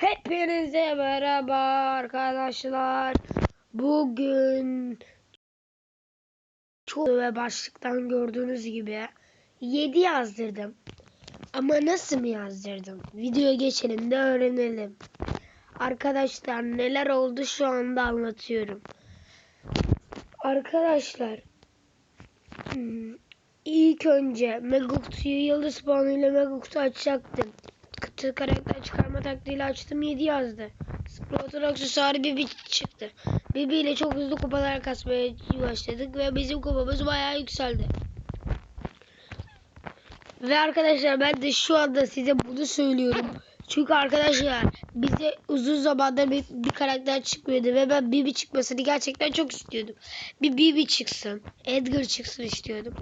Hepinize merhaba arkadaşlar. Bugün çok ve başlıktan gördüğünüz gibi 7 yazdırdım. Ama nasıl mı yazdırdım? Videoya geçelim de öğrenelim. Arkadaşlar neler oldu şu anda anlatıyorum. Arkadaşlar hmm, ilk önce Meguktu'yu yıldız puanıyla Meguktu açacaktım. Kıtı karakter çıkarma taktiğiyle açtım 7 yazdı. Sprout'un aksesuarı Bibi çıktı. Bibi ile çok hızlı kupalar kasmaya başladık ve bizim kupamız bayağı yükseldi. Ve arkadaşlar ben de şu anda size bunu söylüyorum. Çünkü arkadaşlar bize uzun zamandır bir, bir karakter çıkmıyordu ve ben Bibi çıkmasını gerçekten çok istiyordum. Bir Bibi çıksın, Edgar çıksın istiyordum.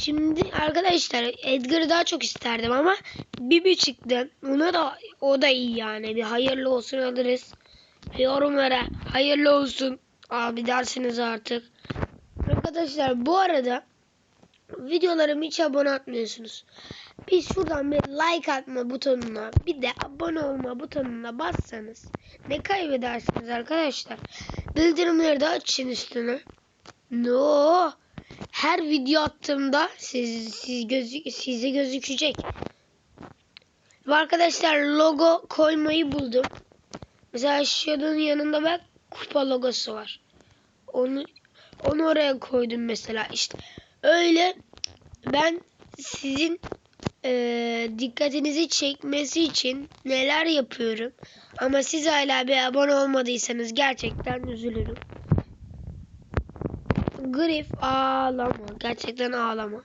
Şimdi arkadaşlar Edgar'ı daha çok isterdim ama Bibi çıktı. Ona da o da iyi yani. Bir hayırlı olsun alırız. Yorumlara hayırlı olsun abi dersiniz artık. Arkadaşlar bu arada videolarımı hiç abone atmıyorsunuz. Bir şuradan bir like atma butonuna bir de abone olma butonuna bassanız ne kaybedersiniz arkadaşlar. Bildirimleri de açın üstüne. No. Her video attığımda siz, siz gözü, size gözükecek. Arkadaşlar logo koymayı buldum. Mesela şunun yanında bak kupa logosu var. Onu onu oraya koydum mesela işte. Öyle ben sizin e, dikkatinizi çekmesi için neler yapıyorum. Ama siz hala bir abone olmadıysanız gerçekten üzülürüm. Grif ağlama. Gerçekten ağlama.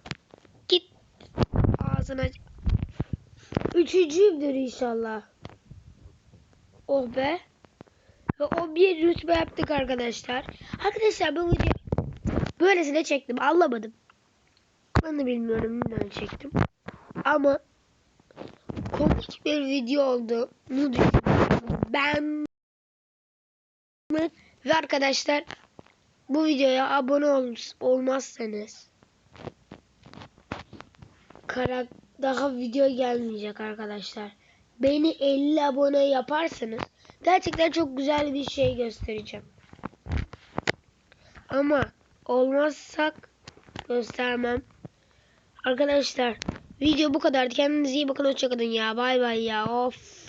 Git ağzına. Üçüncüyümdür inşallah. Oh be. Ve o bir rütbe yaptık arkadaşlar. Arkadaşlar bu video böylesine çektim. Anlamadım. Ben de bilmiyorum neden çektim. Ama komik bir video oldu. Bunu düşünüyorum. Ben ve arkadaşlar bu videoya abone ol olmazsanız karak daha video gelmeyecek arkadaşlar. Beni 50 abone yaparsanız gerçekten çok güzel bir şey göstereceğim. Ama olmazsak göstermem. Arkadaşlar video bu kadar. Kendinize iyi bakın. Hoşçakalın ya. Bay bay ya. Of.